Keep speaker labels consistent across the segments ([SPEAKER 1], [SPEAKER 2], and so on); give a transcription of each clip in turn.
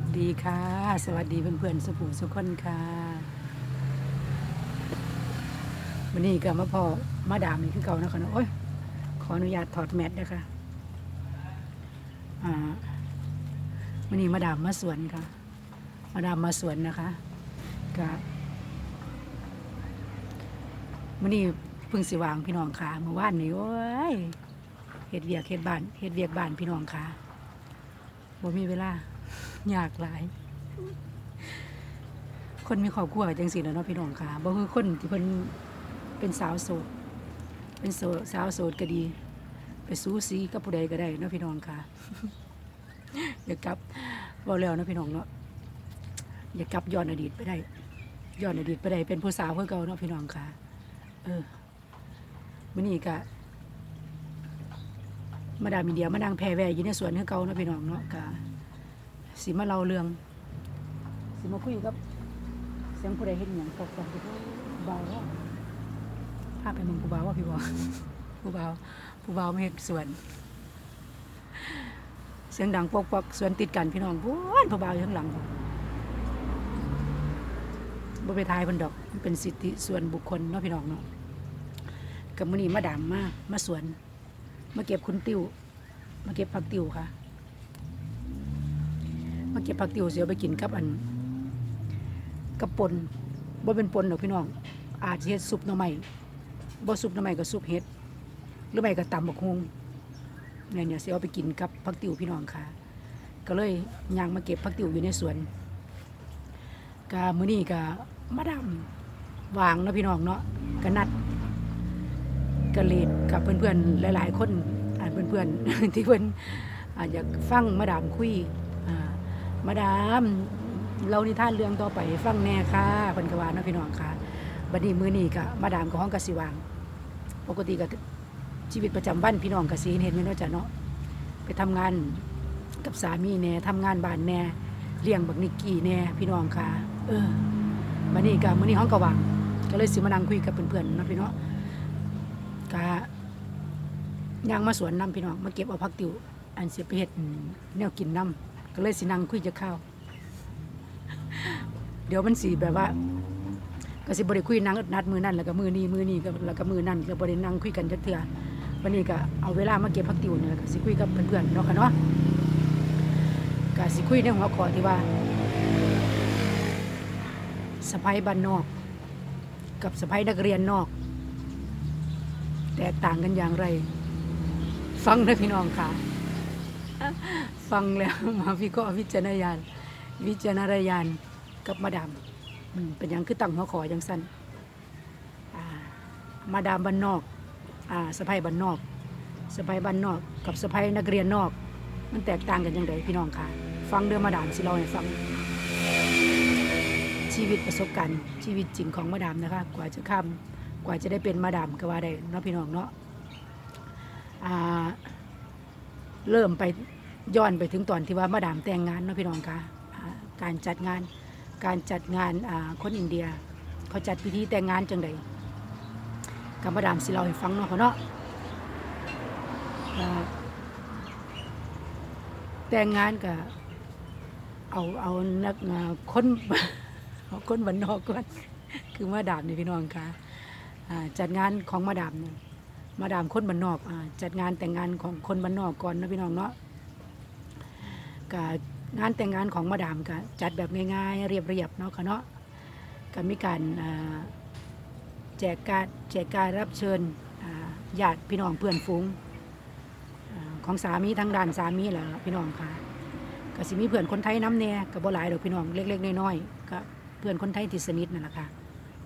[SPEAKER 1] สวัสดีค่ะ สวัสดีเพื่อนๆสุภูสุคนค่ะวันนี้ก็มาพอมาดามนี่คือเก่านะคะเนาะโอ้ยขออนุญาตถอดแมสนะคะอ่าวันนี้มาดามมาสวนค่ะ มาดามมาสวนนะคะก็วันนี้เพิ่งสิวางพี่น้องค่ะเมื่อวานนี้โอ้ยเฮ็ดเวียกเฮ็ดบ้านเฮ็ดเวียกบ้านพี่น้องค่ะบ่มีเวลา ยากหลาย คนมีครอบครัวจังสิแล้วเนาะพี่น้องค่ะบ่คือคนที่เพิ่นเป็นสาวโสด เป็นโสดสาวโสดก็ดี ไปสู้ซีกับผู้ใดก็ได้เนาะพี่น้องค่ะอย่ากลับบ่แล้วเนาะพี่น้องเนาะอย่ากลับย้อนอดีตไปได้ย้อนอดีตไปได้เป็นผู้สาวเพื่อเก่าเนาะพี่น้องค่ะ เออมื้อนี้ก็มาดามอินเดียมานั่งแพรแวอยู่ในสวนคือเก่าเนาะพี่น้องเนาะก็ สิมาเล่าเรื่องสิมาคุยกับเสียงผู้ใดเห็นอย่างตกใจผู้เบาว่าภาพไปมึงผู้เบาว่าพี่บอผู้เบาผู้เบาไม่เห็นสวน เสียงดังปกปกสวนติดกันพี่น้องพูนผู้เบาอยู่ข้างหลังบ่ไปทายเพิ่นดอกเป็นสิทธิส่วนบุคคลเนาะพี่น้องเนาะกับมื้อนี้มาดามมามาสวน มาเก็บคุณติ้วมาเก็บผักติ้วค่ะ มาเก็บผักติวเสียวไปกินกับอันกับปนบ่เป็นปนหรอกพี่น้อง อาจจะเฮ็ดซุปหน่อไม้บ่ซุปหน่อไม้ก็ซุปเฮ็ดหรือไม่ก็ตำบักฮงเนี่ยเนี่ยสิเอาไปกินกับผักติวพี่น้องค่ะ ก็เลยย่างมาเก็บผักติวอยู่ในสวนก็มื้อนี้ก็มาดำวางเนาะพี่น้องเนาะก็นัดก็เลดกับเพื่อนๆหลาย ๆ คนอ่าเพื่อนๆที่เพื่อนอาจจะฟังมาดามคุยอ่า มาดามเรานิทานเรื่องต่อไปฟังแน่ค่ะเพันกวาเนาะพี่น้องค่ะบัดนี้มื้อนี้ก็มาดามก็ห้องกสิวาง ปกติก็ชีวิตประจำวันพี่น้องกสิเห็นไหมเนาะจ้ะเนาะไปทำงานกับสามีแน่ทำงานบ้านแน่เลี้ยงบักนิกกี้แน่พี่น้องค่ะ เออบัดนี้ก็มื้อนี้ห้องกวางก็เลยสิมานั่งคุยกับเพื่อนๆนาะพี่เนาะก็ย่างมาสวนนํพี่น้องมาเก็บเอาผักติวอันเสียไปเฮ็ดแนวกินนํ ก็เลยสินั่งคุยจะข้าวเดี๋ยวมันสีแบบว่า ก็สิบริคุยนั่งนัดมือนั่นแล้วก็มือนี้มือนี้ก็แล้วก็มือนั่นแล้วบรินั่งคุยกันจักเทื่อวันนี้ก็เอาเวลามาเก็บผักติวเนี่ยก็สิคุยกับเพื่อนๆเนาะค่ะเนาะก็สิคุยในหัวข้อที่ว่าสะพายบ้านนอก กับสะพายนักเรียนนอก แตกต่างกันอย่างไร ฟังนะพี่น้องค่ะ ฟังแล้วมาวิเคราะห์วิจารณญาณวิจารณญาณกับมาดามอืมเป็นยังคือตั้งหัวขอจังสั้นมาดามบ้านนอกอ่าสะพายบ้านนอกสะพายบ้านนอก กับสะพายนักเรียนนอก มันแตกต่างกันยังไงพี่น้องคะฟังเรื่องมาดามสิเราให้ฟัง ชีวิตประสบการณ์ ชีวิตจริงของมาดามนะคะ กว่าจะข้ามกว่าจะได้เป็นมาดามก็ว่าได้เนาะพี่น้องเนาะอ่าเริ่มไป ย้อนไปถึงตอนที่ว่ามาดามแต่งงานเนาะพี่น้องคะการจัดงานการจัดงานคนอินเดีย เขาจัดพิธีแต่งงานจังใดกับมาดามสิเราให้ฟังเนาะเขาเนาะอ่าแต่งงานกับเอาเอานักคนเอาคนบันนอกก่อนคือมาดามนี่พี่น้องคะจัดงานของมาดามเนี่ยมาดามคนบ้านนอกอจัดงานแต่งงานของคนบ้านนอกก่อนนะพี่น้องเนาะ กงานแต่งงานของมาดามก็จัดแบบง่ายๆ เรียบๆเนาะค่ะเนาะก็มีการแจกการแจกการรับเชิญอ่าญาติพี่น้องเพื่อนฝูงอของสามีทั้งด้านสามีแหละพี่น้องค่ะก็สิมีเพื่อนคนไทยน้ำแน่ก็บ่หลายดอกพี่น้องเล็กๆน้อยๆก็เพื่อนคนไทยที่สนิทนั่นแหละค่ะ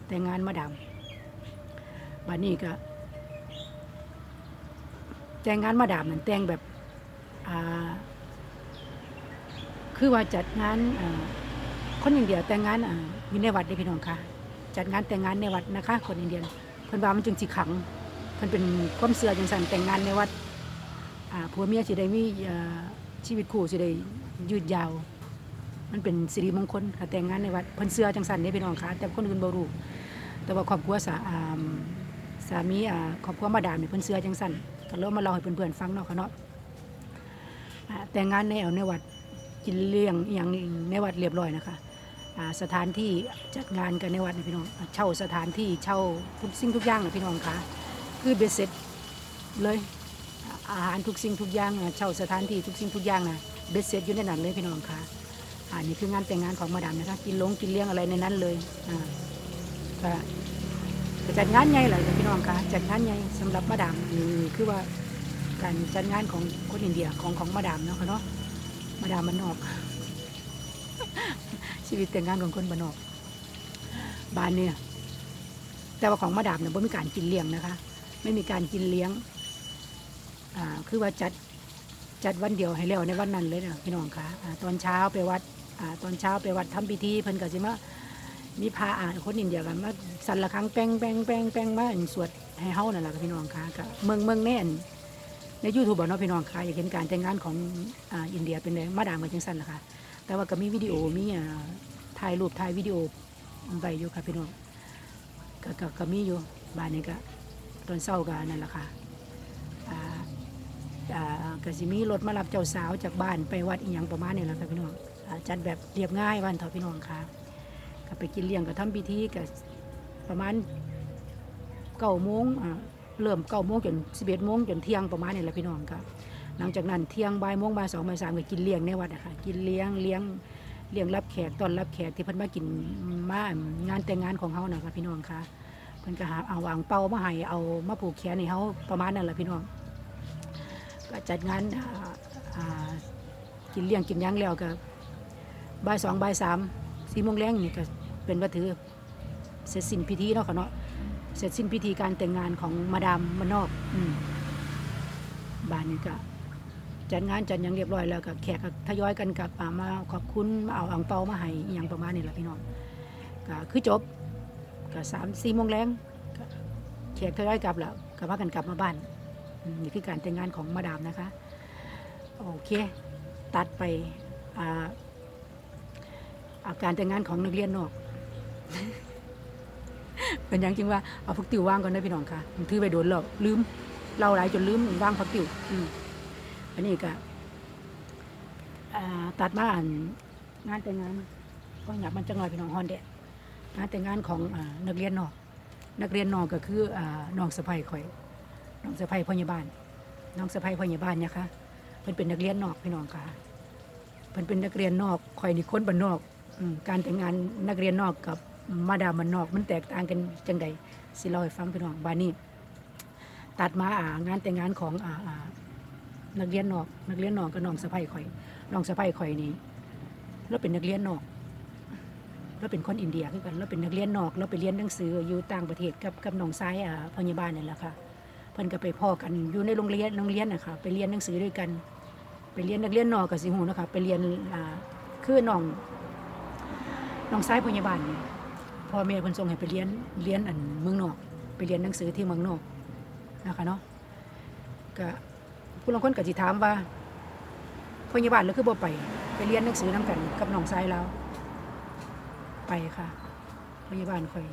[SPEAKER 1] แต่งงานมาดามวันนี้ก็แต่งงานมาดามนั่นแต่งแบบอ่า คือว่าจัดงานคนอินเดียแต่งงานอ่าอยู่ในวัดเด้อพี่น้องค่ะ จัดงานแต่งงานในวัดนะคะ คนอินเดียเพิ่นว่ามันจึงสิขังเพิ่นเป็นความเชื่อจังซั่นแต่งงานในวัดอ่าผัวเมียสิได้มีอ่อชีวิตคู่สิได้ยืดยาว มันเป็นสิริมงคลค่ะแต่งงานในวัดเพิ่นเชื่อจังซั่นเด้อพี่น้องค่ะแต่คนอื่นบ่รู้แต่ว่าครอบครัวสาสามีอ่าครอบครัวมาดามนี่เพิ่นเชื่อจังซั่นก็เริ่มมาเล่าให้เพื่อนๆฟังเนาะค่ะเนาะอ่าแต่งงานในเอาในวัด กินเลี้ยงอย่างในวัดเรียบร้อยนะคะสถานที่จัดงานกันในวัดนะพี่น้องเช่าสถานที่เช่าทุกสิ่งทุกอย่างนะพี่น้องคะคือเบสเซ็ตเลยอาหารทุกสิ่งทุกอย่างเช่าสถานที่ทุกสิ่งทุกอย่างนะเบสเซ็ตอยู่ในนั้นเลยพี่น้องคะอันนี้คืองานแต่งงานของมาดามนะคะกินลงกินเลี้ยงอะไรในนั้นเลยอ่าก็จัดงานใหญ่เลยพี่น้องคะจัดงานใหญ่สำหรับมาดามนี่คือว่าการจัดงานของคนอินเดียของของมาดามเนาะค่ะเนาะ มาดามันนอก ชีวิตแต่งงานของคนบ้านนอก บ้านเนี่ย แต่ว่าของมาดามเนี่ยไม่มีการกินเลี้ยงนะคะ ไม่มีการกินเลี้ยง อ่า คือว่าจัดจัดวันเดียวให้แล้วในวันนั้นเลยนะพี่น้องคะอ่าตอนเช้าไปวัด อ่า ตอนเช้าไปวัดทำพิธีเพิ่นก็สิมามีพาอ่านคนอินเดียกันมาสั่นละครั้งแป้งแป้งแป้งแป้งมาสวดให้เฮานั่นแหละพี่น้องคะก็เมืองเมืองแน่น ในยูทูบเนาะพี่น้องค่ะอยากเห็นการแต่งงานของอ่าอินเดียเป็นไงมาดามกันจังสันนะคะแต่ว่าก็มีวิดีโอมีอ่าถ่ายรูปถ่ายวิดีโอไว้อยู่ค่ะพี่น้องก็ก็ก็มีอยู่บ้านนี้ก็ตอนเช้าก็นั่นแหละค่ะอ่าอ่าก็สิมีรถมารับเจ้าสาวจากบ้านไปวัดอีหยังประมาณนี้แหละค่ะพี่น้องอ่าจัดแบบเรียบง่ายวันเถอะพี่น้องค่ะก็ไปกินเลี้ยงก็ทำพิธีก็ประมาณเก้าโมงอ่า เริ่มเก้าโมงจนสิบเอ็ดโมงจนเที่ยงประมาณนี้แหละพี่น้องครับหลังจากนั้นเที่ยงบ่ายโมงบ่ายสองบ่ายสามก็กินเลี้ยงในวัดนะคะกินเลี้ยงเลี้ยงเลี้ยงรับแขกตอนรับแขกที่เพิ่นมากินมางานแต่งงานของเฮานะคะพี่น้องค่ะเพิ่นก็หาเอาวางเป้ามาให้เอามาผูกแขนให้เฮาประมาณนั้นแหละพี่น้องก็จัดงานกินเลี้ยงกินยังแล้วก็บ่ายสองบ่ายสามสี่โมงแรงนี่ก็เป็นว่าถือเสร็จสิ้นพิธีเนาะค่ะเนาะ เสร็จสิ้นพิธีการแต่งงานของมาดามมานอกอมบ้านนี้ก็จัดงานจัดหยังเรียบร้อยแล้วก็แขกก็ทยอยกันกลับอ่ามาขอบคุณมาเอาอ่างเปามาให้อหย่างประมาณนี้แหละพี่น้องก็คือจบก็สามสี่โมงแรงก็แขกทยอยกลับแล้วก็พากันกลับมาบ้านอืมนี่คือการแต่งงานของมาดามนะคะ โอเค ตัดไปอาอาการแต่งงานของนักเรียนนอก เป็นอย่างจริงว่าเอาพักติวว่างก่อนนะพี่น้องค่ะถือไปโดนแล้วลืมเราหลายจนลืมว่างพักติวอืมอันนี้ก็อ่าตัดมาอ่านงานแต่งงานก็อยากมันจังหน่อยพี่น้องฮอนเดะงานแต่งงานของอนักเรียนนอก นักเรียนนอกก็คืออ่าน้องสะใภ้ข่อยน้องสะใภ้พยาบาลน้องสะใภ้พยาบาลเนี่ยค่ะเพิ่นเป็นนักเรียนนอกพี่น้องค่ะเพิ่นเป็นนักเรียนนอกข่อยนี่คนบ้านนอกอืมการแต่งงานนักเรียนนอกกับ มาดามมันนอกมันแตกต่างกันจังใดสิเล่าให้ฟังพี่น้องบานนี้ ตัดมาอ่างานแต่งงานของอ่านักเรียนนอก นักเรียนนอกกับน้องสะใภ้ข่อยน้องสะใภ้ข่อยนี่เราเป็นนักเรียนนอกเราเป็นคนอินเดียคือกันเราเป็นนักเรียนนอกเราไปเรียนหนังสืออยู่ต่างประเทศกับกับน้องซ้ายอ่าพยาบาลนี่แหละค่ะเพิ่นก็ไปพ่อกันอยู่ในโรงเรียนโรงเรียนนะคะไปเรียนหนังสือด้วยกัน ไปเรียนนักเรียนนอกกับสิหูนะคะไปเรียนอ่าคือน้องน้องซ้ายพยาบาลนี่ พ่อแม่เพิ่นส่งให้ไปเรียนเรียนอันเมืองนอก ไปเรียนหนังสือที่เมืองนอกนะคะเนาะก็ผู้ลางคนก็สิถามว่าพยาบาลหรือคือบ่ไป ไปเรียนหนังสือนํกันกับน้องชายเราไปค่ะพยาบาลค่อย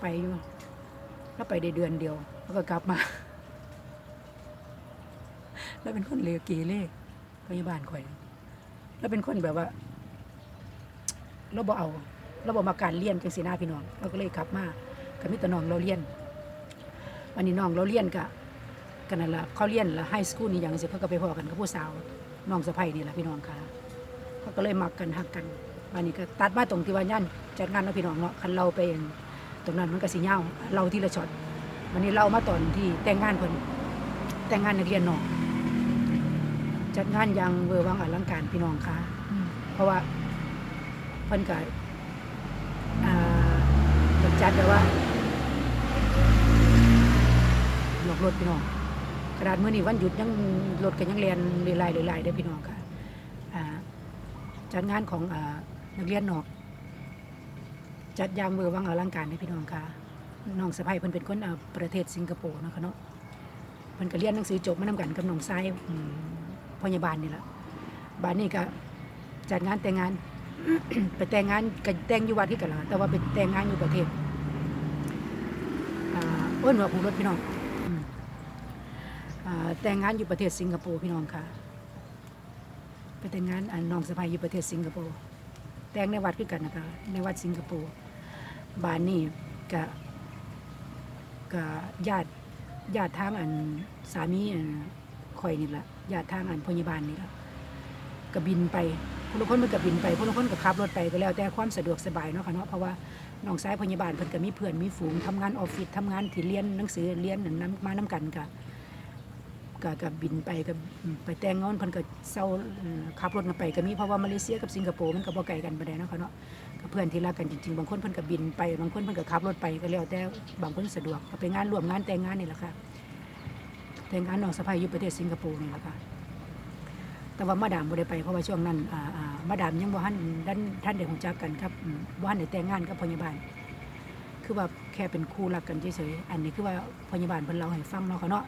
[SPEAKER 1] ไปอยู่แล้วไปได้เดือนเดียว แล้วก็กลับมา แล้วเป็นคนเลวเกเรพยาบาลค่อย แล้วเป็นคนแบบว่าเราบ่เอา ราบอกมาการเรียนจังสีหน้าพี่น้องเราก็เลยขับมากับมิตรน้องเราเรียนวันนี้น้องเราเรียนกะกันนั่นละเขาเรียนละไฮสคูลนี่อย่างสิเขาก็ไปพอกันกับผู้สาวน้องสะใภ้นี่แหละพี่น้องค่ะเขาก็เลยมักกันหักกันวันนี้ก็ตัดมาตรงที่ว่าย่านจัดงานเนาะพี่น้องเนาะคันเราไปเองตรงนั้นมันก็สีเงาเราที่ละช็อตวันนี้เรามาตอนที่แต่งงานคนแต่งงานนักเรียนนอกจัดงานอย่างเวอร์วังอลังการพี่น้องค่ะอืมเพราะว่าเพิ่นก็อ่าเป็น จัดแบบว่าหลอกรถพี่น้องกระดาษมื่อนี้วันหยุดยังรถกันยังเรียนเรียนไล่เรียนไล่ได้พี่น้องค่ะจัดงานของอนักเรียนนอก จัดยางเบอร์วังอลังการได้พี่น้องค่ะน้องสะใภ้เพิ่นเป็นคนประเทศสิงคโปร์นะคะเนาะเพิ่นก็เรียนหนังสือจบมานํกันกับน้องชายพยาบาลนี่แหละบ้านนี้ก็จัดงานแต่งงาน ไปแต่งงานกันแต่งอยู่วัดที่กันละแต่ว่าไปแต่งงานอยู่ประเทศ เอ้นว่าผู้รถพี่น้องแต่งงานอยู่ประเทศสิงคโปร์พี่น้องค่ะ ไปแต่งงานน้องสะพายอยู่ประเทศสิงคโปร์แต่งในวัดคือกันนะคะในวัดสิงคโปร์บ้านนี่กะกะญาติญาติทางอันสามีอันข่อยนี่แหละญาติทางอันพยาบาลนี่แหละก็บินไปผู้ละคนมันก็บินไปผู้ละคนก็ขับรถไปก็แล้วแต่ความสะดวกสบายเนาะค่ะเนาะเพราะว่า น้องสายพยาบาลเพิ่นก็มีเพื่อนมีฝูงทำงานออฟฟิศทำงานที่เรียนหนังสือเรียนนั่นมานํกันกะก็ก็บินไปก็ไปแต่งงานเพิ่นก็เซาเอ่อขับรถกันไปก็มีเพราะว่ามาเลเซียกับสิงคโปร์มันก็บ่ไกลกันปานใดเนาะค่ะเนาะก็เพื่อนที่รักกันจริงๆบางคนเพิ่นก็บินไปบางคนเพิ่นก็ขับรถไปก็แล้วแต่บางคนสะดวกก็ไปงานร่วมงานแต่งงานนี่แหละค่ะแต่งงานน้องสะใภ้อยู่ประเทศสิงคโปร์นี่แหละค่ะ แต่ว่ามาดามบ่ได้ไปเพราะว่าช่วงนั้นอ่าอ่ามาดามยังบ่ทันดันท่านได้รู้จักกันครับอืมบ่ทันได้แต่งงานกับพยาบาล คือว่าแค่เป็นคู่รักกันเฉยๆอันนี้คือว่าพยาบาลเพิ่นเล่าให้ฟังเนาะค่ะเนาะ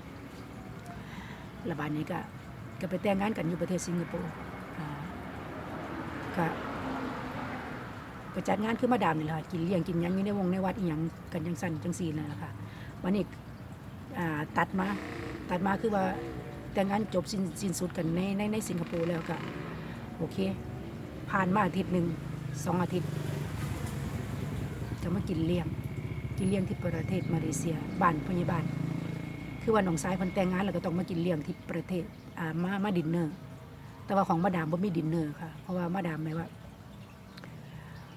[SPEAKER 1] ระบาดนี้ก็ก็ไปแต่งงานกันอยู่ประเทศสิงคโปร์อ่าก็ไปจัดงานคือมาดามนี่แหละค่ะกินเลี้ยงกินหยังอยู่ในวงในวัดอีหยังกันจังสันจังสีนั่นแหละค่ะวันนี้อ่าตัดมาตัดมาคือว่า แต่งงานจบสิ้นสิ้นสุดกันในในในสิงคโปร์แล้วก็โอเค ผ่านมาอาทิตย์หนึ่งสองอาทิตย์ก็มากินเลี้ยง กินเลี้ยงที่ประเทศมาเลเซียบ้านพยาบาลคือว่าน้องสายพิ่นแต่งงานแล้วก็ต้องมากินเลี้ยงที่ประเทศอ่ามามาดินเนอร์ แต่ว่าของมาดามบ่มีดินเนอร์ค่ะ เพราะว่ามาดามหมายว่า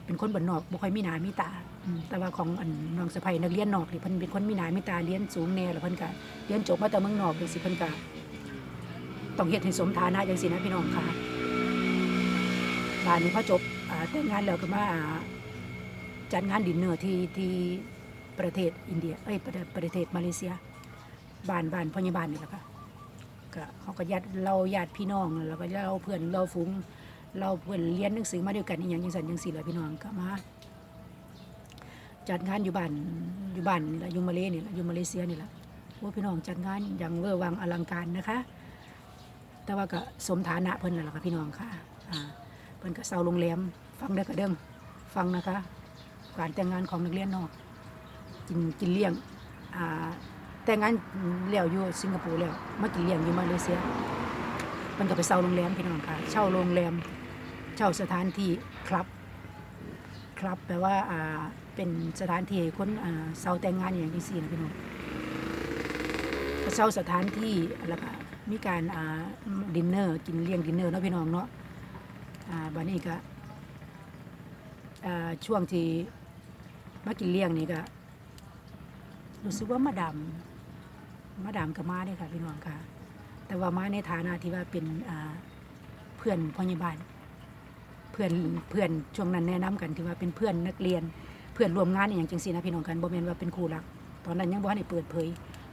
[SPEAKER 1] เป็นคนบ้านนอกบ่ค่อยมีหนามีตาแต่ว่าของอันน้องสะใภ้นักเรียนนอกนี่เพิ่นเป็นคนมีหนามีตาเรียนสูงแน่แล้วเพิ่นก็เรียนจบมาแต่เมืองนอกจังซี่เพิ่นก็ ต้องเฮ็ดให้สมฐานะจังซี่นะพี่น้องค่ะบ้านนี้พอจบอ่าแต่งงานแล้วก็มาจัดงานดินเนอร์ที่ที่ประเทศอินเดียเอ้ยประเทศมาเลเซียบ้านบ้านพยาบาลนี่แหละค่ะก็เขาก็ญาติเราญาติพี่น้องแล้วก็เราเพื่อนเราฝูงเราเพื่อนเรียนหนังสือมาด้วยกันอีหยังจังสันจังสี่แหละพี่น้องก็มาจัดงานอยู่บ้านอยู่บ้านนี่แหละอยู่มาเลนี่แหละอยู่มาเลเซียนี่แหละว่าพี่น้องจัดงานอย่างเวอร์วังอลังการนะคะ แต่ว่าก็สมฐานะเพิ่นนั่นแหละค่ะพี่น้องค่ะอ่าเพิ่นก็เซาโรงแรมฟังเด้กระเดิมฟังนะคะการแต่งงานของนักเรียนนอกกินกินเลี้ยงอ่าแต่งงานแล้วอยู่สิงคโปร์แล้วมากินเลี้ยงอยู่มาเลเซียมันก็ไปเช่าโรงแรมพี่น้องค่ะเช่าโรงแรมเช่าสถานที่คลับคลับแปลว่าอ่าเป็นสถานที่ให้คนอ่าเช่าแต่งงานอย่างที่สี่นะพี่น้อง เช่าสถานที่แล้วก็มีการอ่าดินเนอร์กินเลี้ยงดินเนอร์เนาะพี่น้องเนาะอ่าบัดนี้ก็อ่าช่วงที่มากินเลี้ยงนี่ก็รู้สึกว่ามาดามมาดามกับมาได้ค่ะพี่น้องค่ะ แต่ว่ามาในฐานะที่ว่าเป็นอ่าเพื่อนพยาบาลเพื่อนเพื่อนช่วงนั้นแนะนํกันที่ว่าเป็นเพื่อนนักเรียน เพื่อนรวมงานอย่างจังซี่นะพี่น้องกันบ่แม่นว่าเป็นครูรัก ตอนนั้นยังบ่ทันได้เปิดเผย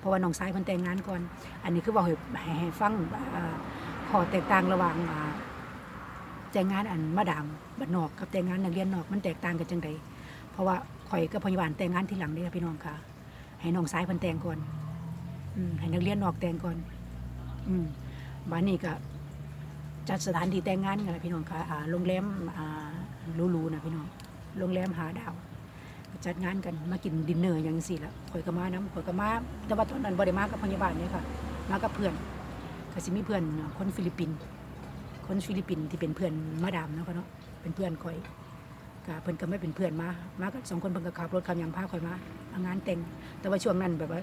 [SPEAKER 1] ราะว่าน้องชายเพิ่นแต่งงานก่อน อันนี้คือเว่าให้ให้ให้ฟังข้อแตกต่างระหว่างแต่งงานอันมาดามบ้านนอกกับแต่งงานนักเรียนนอกมันแตกต่างกันจังใดเพราะว่าข่อยกับพยาบาลแต่งงานทีหลังเด้อพี่น้องค่ะ ให้น้องสายเพิ่นแต่งก่อนอืมให้นักเรียนนอกแต่งก่อน อืมบ้านนี้ก็จัดสถานที่แต่งงานกันแหละพี่น้องค่ะโรงแรมหรูๆนะพี่น้องโรงแรมหาดาว จัดงานกันมากินดินเนอร์อย่างสี่ละข่อยก็มาน้ำข่อยก็มาแต่ว่าตอนนั้นบ่ได้มากับพยาบาลเนี่ยค่ะ มากับเพื่อนก็สิมีเพื่อนคนฟิลิปปินส์คนฟิลิปปินส์ที่เป็นเพื่อนมาดามเนาะค่ะเนาะเป็นเพื่อนข่อยก็เพิ่อนก็ไม่เป็นเพื่อนมา มากับสองคนเพิ่นก็ขับรถขับยังพาข่อยมางานแต่ง แต่ว่าช่วงนั้นแบบว่า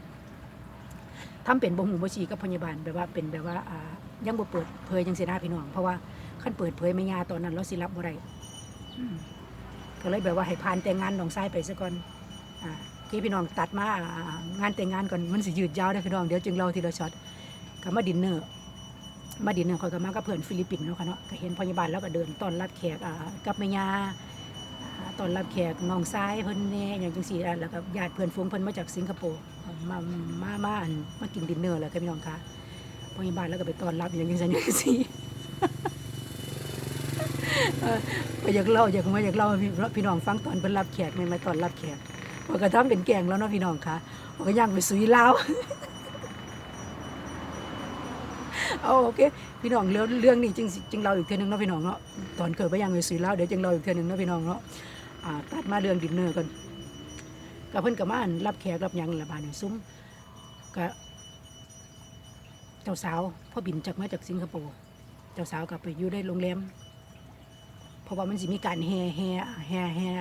[SPEAKER 1] ทำเป็นบ่หูบ่ชีกับพยาบาลแบบว่าเป็นแบบว่าอ่ายังบ่เปิดเผยจังซี่นะพี่น้องเพราะว่าคันเปิดเผยไม่ยาตอนนั้นเราสิรับบ่ได้ ก็เลยแบบว่าให้ผ่านแต่งงานน้องชายไปซะก่อนอ่าที่พี่น้องตัดมางานแต่งงานก่อนมันสิยืดยาวได้พี่น้องเดี๋ยวจึงเล่าทีละช็อตก็มาดินเนอร์มาดินเนอร์ข่อยก็มากับเพื่อนฟิลิปปินส์เนาะค่ะเนาะก็เห็นพยาบาลแล้วก็เดินตอนรับแขกกับแม่ยาอ่าตอนรับแขกน้องซ้ายเพิ่นแน่อย่างจังซี่แล้วก็ญาติเพื่อนฝูงเพิ่นมาจากสิงคโปร์มามามานมากินดินเนอร์แล้วค่ะพี่น้องคะพยาบาลแล้วก็ไปตอนรับอย่างจังซั่ อยางซี่เออก็อยากเล่าอยากมาอยากเล่าพี่น้องฟังตอนเพิ่นรับแขกแม่มาตอนรับแขกว่าก็ทำเป็นแกงแล้วเนาะพี่น้องคะว่าก็ย่างไปสุยลาวเอาโอเคพี่น้องเรื่องเรื่องนี้จึงสิงเล่าอีกเทือนึงเนาะพี่น้องเนาะตอนเกิดไปยังไปสุยลาวเดี๋ยวจึงเล่าอีกเทือนึงเนาะพี่น้องเนาะอ่าตัดมาเรื่องดินเนอร์กันก็เพิ่อนก็มาอั่นรับแขกรับยังละบาดนี่ซุ้มก็เจ้าสาวพ่อบินจากมาจากสิงคโปร์เจ้าสาวก็ไปอยู่ในโรงแรม เพราะว่ามันสิมีการแห่แห่แห่แห่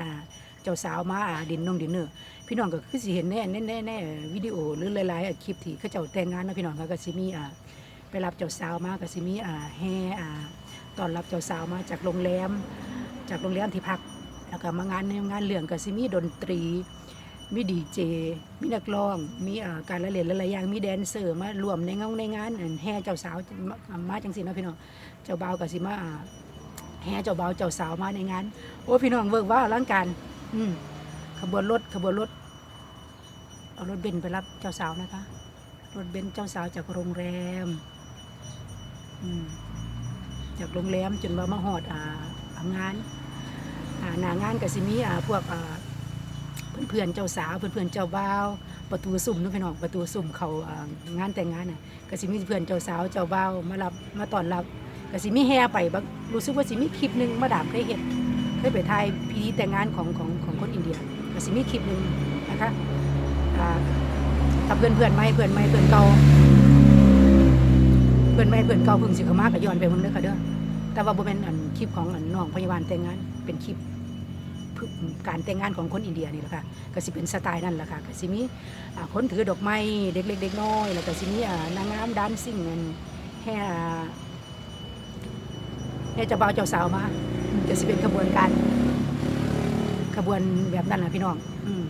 [SPEAKER 1] เจ้าสาวมาดินนงดินเนอร์พี่น้องก็คือสิเห็นแน่แน่แน่แน่วิดีโอหรือหลายๆคลิปที่เขาเจ้าแต่งงานนะพี่น้องก็สิมีอ่าไปรับเจ้าสาวมาก็สิมีอ่าแห่อ่าตอนรับเจ้าสาวมาจากโรงแรม จากโรงแรมที่พักแล้วก็มางานในงานเรื่องก็สิมีดนตรีมีดีเจ มีนักร้อง มีการละเล่นหลายอย่าง มีแดนเซอร์มารวมในงานในงานแห่เจ้าสาวมาจังสิเนาะพี่น้อง เจ้าบ่าวก็สิมา แห่เจ้าบ่าวเจ้าสาวมาในงาน โอ้พี่น้องเวิร์กว่าอลังการ อืมขบวนรถขบวนรถเอารถเบนไปรับเจ้าสาวนะคะ รถเบนเจ้าสาวจากโรงแรม อืมจากโรงแรมจนว่ามาหอดอ่าอ่างานอ่าหนางานก็สิมีอ่าพวกอ่าเพื่อนๆเจ้าสาวเพื่อนๆเจ้าบ่าว ประตูสุ่มนู้นพี่น้องประตูสุ่มเขาอ่างานแต่งงานน่ะก็สิมีเพื่อนเจ้าสาวเจ้าบ่าวมารับมาต้อนรับ ก็สิมีแห่ไปบางรู้สึกว่าสิมีคลิปหนึ่งมาดามเคยเห็นเคยไปถ่ายพิธีแต่งงานของของของคนอินเดียก็สิมีคลิปหนึ่งนะคะถ้าเพื่อนเพื่อนไม่เพื่อนไม่เพื่อนเก่าเพื่อนไม่เพื่อนเก่าเพิ่งสิขมาก็ย้อนไปเบิ่งเด้อค่ะเด้อแต่ว่าบ่เป็นอันคลิปของอันน้องพยาบาลแต่งงานเป็นคลิปการแต่งงานของคนอินเดียนี่แหละค่ะก็สิเป็นสไตล์นั่นแหละค่ะก็สิมีคนถือดอกไม้เด็กเล็กเด็กน้อยแล้วก็สิมีนางงามดันซิ่งอันแห่ แห่เจ้าบ่าวเจ้าสาวมาอืมก็สิเป็นขบวนการขบวนแบบนั้นแหะพี่น้อง อืม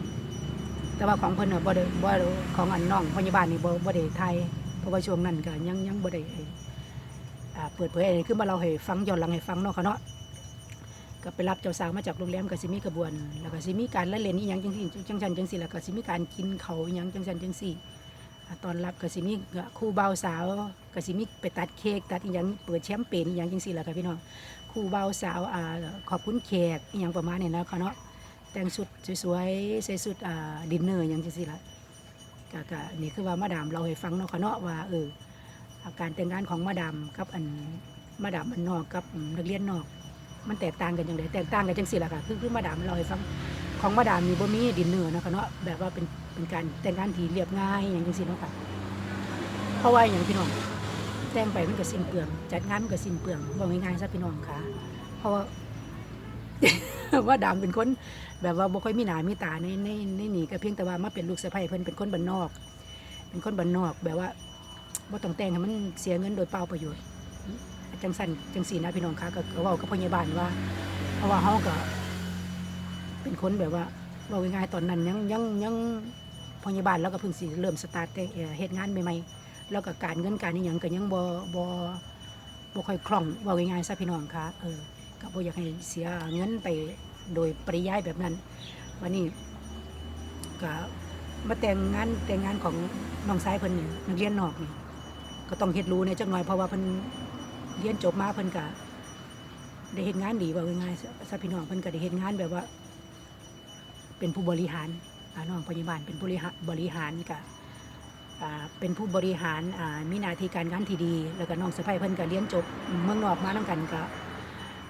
[SPEAKER 1] แต่ว่าของเพิ่นน่ะบ่ได้บ่ได้ของอันน้องพยาบาลนี่บ่บ่ได้ไทยเพราะว่าช่วงนั้นก็ยังยังบ่ได้อ่าเปิดเผยอะไรขึ้นมาเราให้ฟังย้อนหลังให้ฟังเนาะค่ะเนาะก็ไปรับเจ้าสาวมาจากโรงแรมก็สิมีกระบวน แล้วก็สิมีการละเล่นอีหยังจังซี่จังซั่นจังซี่แล้วก็สิมีการกินเขาอีหยังจังซั่นจังซี่ตอนรับก็สิมีคู่บ่าวสาว ก็สิมีไปตัดเค้กตัดอีหยังเปิดแชมเปญอีหยังจังซี่แหละค่ะพี่น้องคู่เบาสาวอ่าขอบคุณแขกอีหยังประมาณนี้นะค่ะเนาะแต่งชุดสวยๆใส่ชุดอ่าดินเนอร์อย่างจังซี่ล่ะก็ก็นี่คือว่ามาดามเราให้ฟังเนาะค่ะเนาะว่าเอออาการแต่งงานของมาดามกับอันมาดามอันนอกกับนักเรียนนอก มันแตกต่างกันอย่างไรแตกต่างกันจังสิล่ะค่ะคือคือมาดามเราให้ฟังของมาดามมีบ่มีดินเนอร์นะคะเนาะแบบว่าเป็นเป็นการแต่งงานที่เรียบง่ายอย่างจังสิเนาะค่ะเพราะว่าอย่างพี่น้อง แต่งไปมันก็สิ้นเปลือง จัดงานมันก็สิ้นเปลืองบอกง่ายๆซะพี่น้องค่ะ เพราะว่าว่าดามเป็นคนแบบว่าบ่ค่อยมีหนามีตาในในในนี่ก็เพียงแต่ว่ามาเป็นลูกสะใภ้เพิ่นเป็นคนบ้านนอก เป็นคนบ้านนอกแบบว่าบ่ต้องแต่งให้มันเสียเงินโดยเปล่าประโยชน์จังสันจังสีนะพี่น้องคะก็ก็เว้ากับพยาบาลว่า เพราะว่าเฮาก็เป็นคนแบบว่าเว้าง่ายๆตอนนั้นยังยังยังพยาบาลแล้วก็เพิ่งสิเริ่มสตาร์ทแต่เอ่อเฮ็ดงานใหม่ๆ แล้วก็การเงินการอีหยังก็ยังบ่บ่บ่ค่อยคล่องว้าง่ายๆซะพี่น้องคะเออก็บ่อยากให้เสียเงินไปโดยปริยายแบบนั้น วันนี้ก็มาแต่งงานแต่งงานของน้องชายเพิ่นนี่นักเรียนนอกนี่ก็ต้องเฮ็ดรู้ในจักหน่อยเพราะว่าเพิ่นเรียนจบมาเพิ่นก็ได้เฮ็ดงานดีว่าง่ายๆซะพี่น้องเพิ่นก็ได้เฮ็ดงานแบบว่า เป็นผู้บริหารอ่าน้องพยาบาลเป็นผู้บริหารบริหารก็อ่า เป็นผู้บริหารมีหน้าที่การงานที่ดี แล้วก็น้องสะใภ้เพิ่นก็เรียนจบเมืองนอกมานํกันก็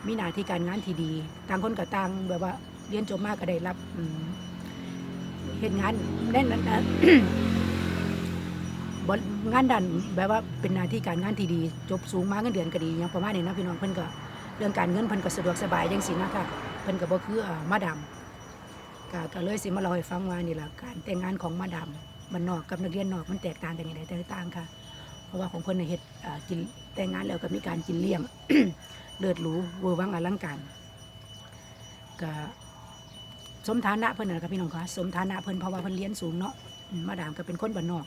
[SPEAKER 1] มีหน้าที่การงานที่ดีต่างคนก็ต่างแบบว่าเรียนจบมากก็ได้รับเฮ็ดงานแน่นนะบริงานดันแบบว่าเป็นหน้าที่การงานที่ดี จบสูงมากเงินเดือนก็ดีอย่างประมาณนี้นะพี่น้องเพิ่นก็เรื่องการเงินเพิ่นก็สะดวกสบายจังซี่นะค่ะเพิ่นก็บ่คืออมาดามก็เลยสิมาเล่าให้ฟังว่านี่แหละการแต่งงานของมาดาม มันนอกกับนักเรียนนอกมันแตกต่างกันอย่างไรแตกต่างค่ะ เพราะว่าของเพิ่นน่ะเฮ็ดอ่ากินแต่งงานแล้วก็มีการกินเลี้ยง เลิศหรูเวอร์วังอลังการก็สมฐานะเพิ่นน่ะครับพี่น้องคะสมฐานะเพิ่นเพราะว่าเพิ่นเรียนสูงเนาะอืมมาดามก็เป็นคนบ้านนอก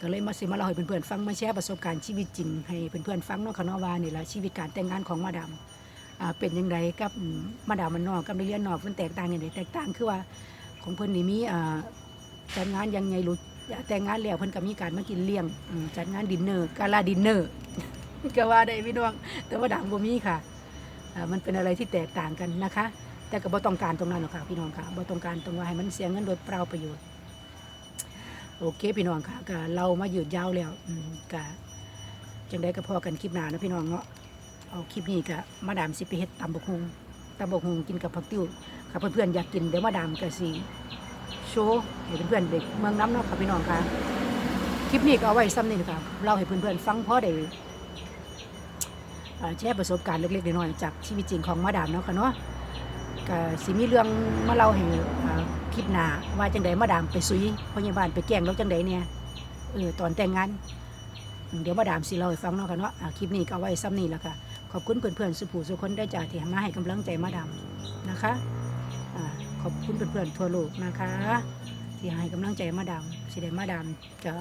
[SPEAKER 1] ก็เลยมาสิมาเล่าให้เพื่อนๆฟังมาแชร์ประสบการณ์ชีวิตจริงให้เพื่อนๆฟังเนาะค่ะเนาะว่านี่แหละชีวิตการแต่งงานของมาดามอ่าเป็นยังไงกับอืมมาดามมันนอกกับนักเรียนนอกมันแตกต่างยังไงแตกต่างคือว่าของเพิ่นนี่มีอ่า จัดงานยังไงรู้แต่งงานแล้วเพิ่นก็มีการมากินเลี้ยงจัดงานดินเนอร์กาลาดินเนอร์ก็ว่าได้พี่น้อง แต่ว่าดามบ่มีค่ะมันเป็นอะไรที่แตกต่างกันนะคะ แต่ก็บ่ต้องการตรงนั้นหรอกค่ะพี่น้องค่ะบ่ต้องการตรงว่าให้มันเสียเงินโดยเปล่าประโยชน์ โอเคพี่น้องค่ะก็เรามายืดยาวแล้วก็จังได้ก็พอกันคลิปหน้านะพี่น้องเนาะเอาคลิปนี้ก็มาดามสิไปเฮ็ดตำบกฮุงตำบกฮุงกินกับผักติ้วค่ะเพื่อนๆอยากกินเดี๋ยวมาดามก็สิ โชว์ให้เพื่อนๆเด็กเมืองน้ำเนาะค่ะพี่น้องค่ะ คลิปนี้ก็เอาไว้ซ้ำนี่นะครับเล่าให้เพื่อนๆฟังพอได้แชร์ประสบการณ์เล็กๆน้อยๆจากชีวิตจริงของมาดามเนาะค่ะเนาะก็สิมีเรื่องมาเล่าให้คลิปหน้าว่าจังไดมาดามไปซุยพยาบาลไปแกล้งแล้วจังไดเนี่ยเออตอนแต่งงาน เดี๋ยวมาดามสิเล่าให้ฟังเนาะค่ะเนาะคลิปนี้ก็เอาไว้ซ้ำนี้แล้วค่ะขอบคุณเพื่อนๆสุผู้สุคนได้จากที่มาให้กำลังใจมาดามนะคะ ขอบคุณเพื่อนๆทั่วโลกนะคะที่ให้กำลังใจมาดามสิได้มาดามจะ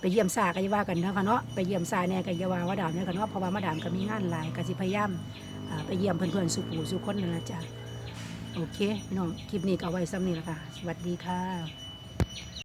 [SPEAKER 1] ไปเยี่ยมซาก็จะว่ากันเนาะค่ะเนาะไปเยี่ยมซาเนี่ยก็จะว่าว่าดามเนี่ยค่ะเนาะเพราะว่ามาดามก็มีงานหลายก็สิพยายามอ่าไปเยี่ยมเพื่อนๆสุขูสุคนนั่นละจ้ะโอเคพี่น้องคลิปนี้ก็เอาไว้ซ้ำนี่ละค่ะ สวัสดีค่ะ